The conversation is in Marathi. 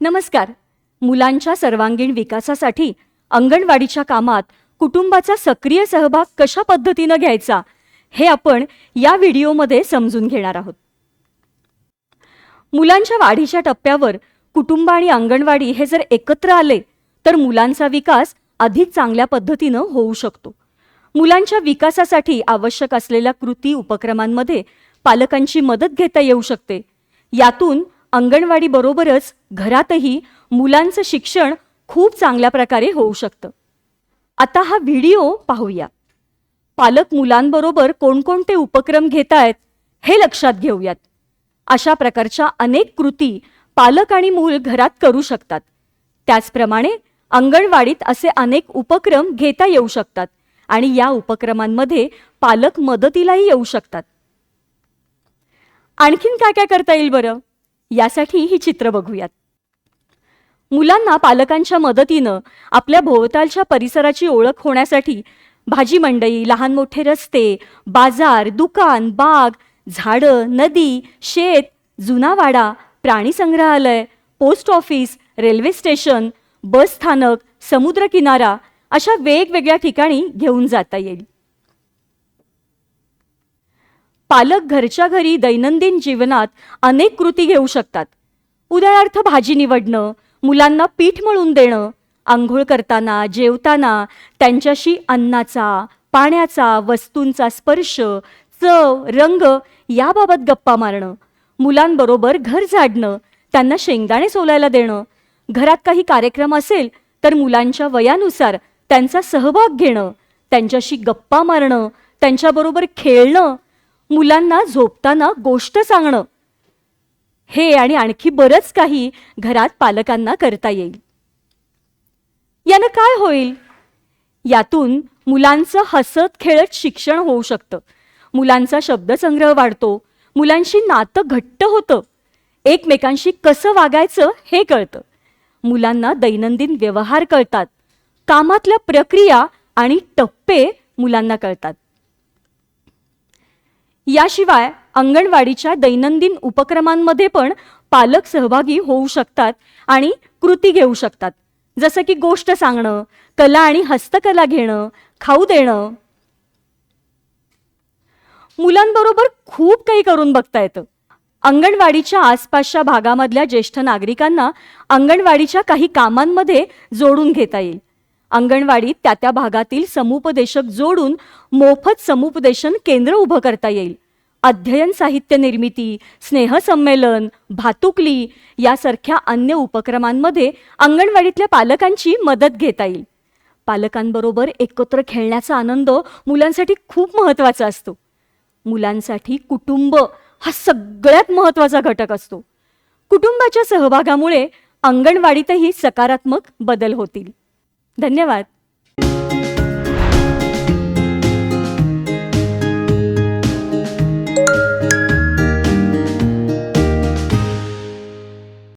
नमस्कार. मुलांच्या सर्वांगीण विकासासाठी अंगणवाडीच्या कामात कुटुंबाचा सक्रिय सहभाग कशा पद्धतीनं घ्यायचा हे आपण या व्हिडिओमध्ये समजून घेणार आहोत. मुलांच्या वाढीच्या टप्प्यावर कुटुंब आणि अंगणवाडी हे जर एकत्र आले तर मुलांचा विकास अधिक चांगल्या पद्धतीनं होऊ शकतो. मुलांच्या विकासासाठी आवश्यक असलेल्या कृती उपक्रमांमध्ये पालकांची मदत घेता येऊ शकते. यातून अंगणवाडीबरोबरच घरातही मुलांचं शिक्षण खूप चांगल्या प्रकारे होऊ शकतं. आता हा व्हिडिओ पाहूया. पालक मुलांबरोबर कोणकोणते उपक्रम घेत आहेत हे लक्षात घेऊयात. अशा प्रकारच्या अनेक कृती पालक आणि मूल घरात करू शकतात. त्याचप्रमाणे अंगणवाडीत असे अनेक उपक्रम घेता येऊ शकतात आणि या उपक्रमांमध्ये पालक मदतीलाही येऊ शकतात. आणखीन काय काय करता येईल बरं? यासाठी ही चित्र बघूयात. मुलांना पालकांच्या मदतीनं आपल्या भोवतालच्या परिसराची ओळख होण्यासाठी भाजी मंडई लहान मोठे रस्ते बाजार दुकान बाग झाडं नदी शेत जुना वाडा प्राणी संग्रहालय post office railway station bus स्थानक समुद्रकिनारा अशा वेगवेगळ्या ठिकाणी घेऊन जाता येईल. पालक घरच्या घरी दैनंदिन जीवनात अनेक कृती घेऊ शकतात. उदाहरणार्थ भाजी निवडणं मुलांना पीठ मळून देणं आंघोळ करताना जेवताना त्यांच्याशी अन्नाचा पाण्याचा वस्तूंचा स्पर्श चव रंग याबाबत गप्पा मारणं मुलांबरोबर घर झाडणं त्यांना शेंगदाणे सोलायला देणं घरात काही कार्यक्रम असेल तर मुलांच्या वयानुसार त्यांचा सहभाग घेणं त्यांच्याशी गप्पा मारणं त्यांच्याबरोबर खेळणं मुलांना झोपताना गोष्ट सांगणं. हे आणि आणखी बरंच काही घरात पालकांना करता येईल. यानं काय होईल? यातून मुलांचं हसत खेळत शिक्षण होऊ शकतं. मुलांचा शब्दसंग्रह वाढतो. मुलांशी नातं घट्ट होतं. एकमेकांशी कसं वागायचं हे कळतं. मुलांना दैनंदिन व्यवहार कळतात. कामातल्या प्रक्रिया आणि टप्पे मुलांना कळतात. याशिवाय अंगणवाडीच्या दैनंदिन उपक्रमांमध्ये पण पालक सहभागी होऊ शकतात आणि कृती घेऊ शकतात. जसं की गोष्ट सांगणं कला आणि हस्तकला घेणं खाऊ देणं. मुलांबरोबर खूप काही करून बघता येतं. अंगणवाडीच्या आसपासच्या भागामधल्या ज्येष्ठ नागरिकांना अंगणवाडीच्या काही कामांमध्ये जोडून घेता येईल. अंगणवाडीत त्या त्या भागातील समुपदेशक जोडून मोफत समुपदेशन केंद्र उभं करता येईल. अध्ययन साहित्य निर्मिती स्नेहसंमेलन भातुकली यासारख्या अन्य उपक्रमांमध्ये अंगणवाडीतल्या पालकांची मदत घेता येईल. पालकांबरोबर एकत्र खेळण्याचा आनंद मुलांसाठी खूप महत्त्वाचा असतो. मुलांसाठी कुटुंब हा सगळ्यात महत्त्वाचा घटक असतो. कुटुंबाच्या सहभागामुळे अंगणवाडीतही सकारात्मक बदल होतील. धन्यवाद.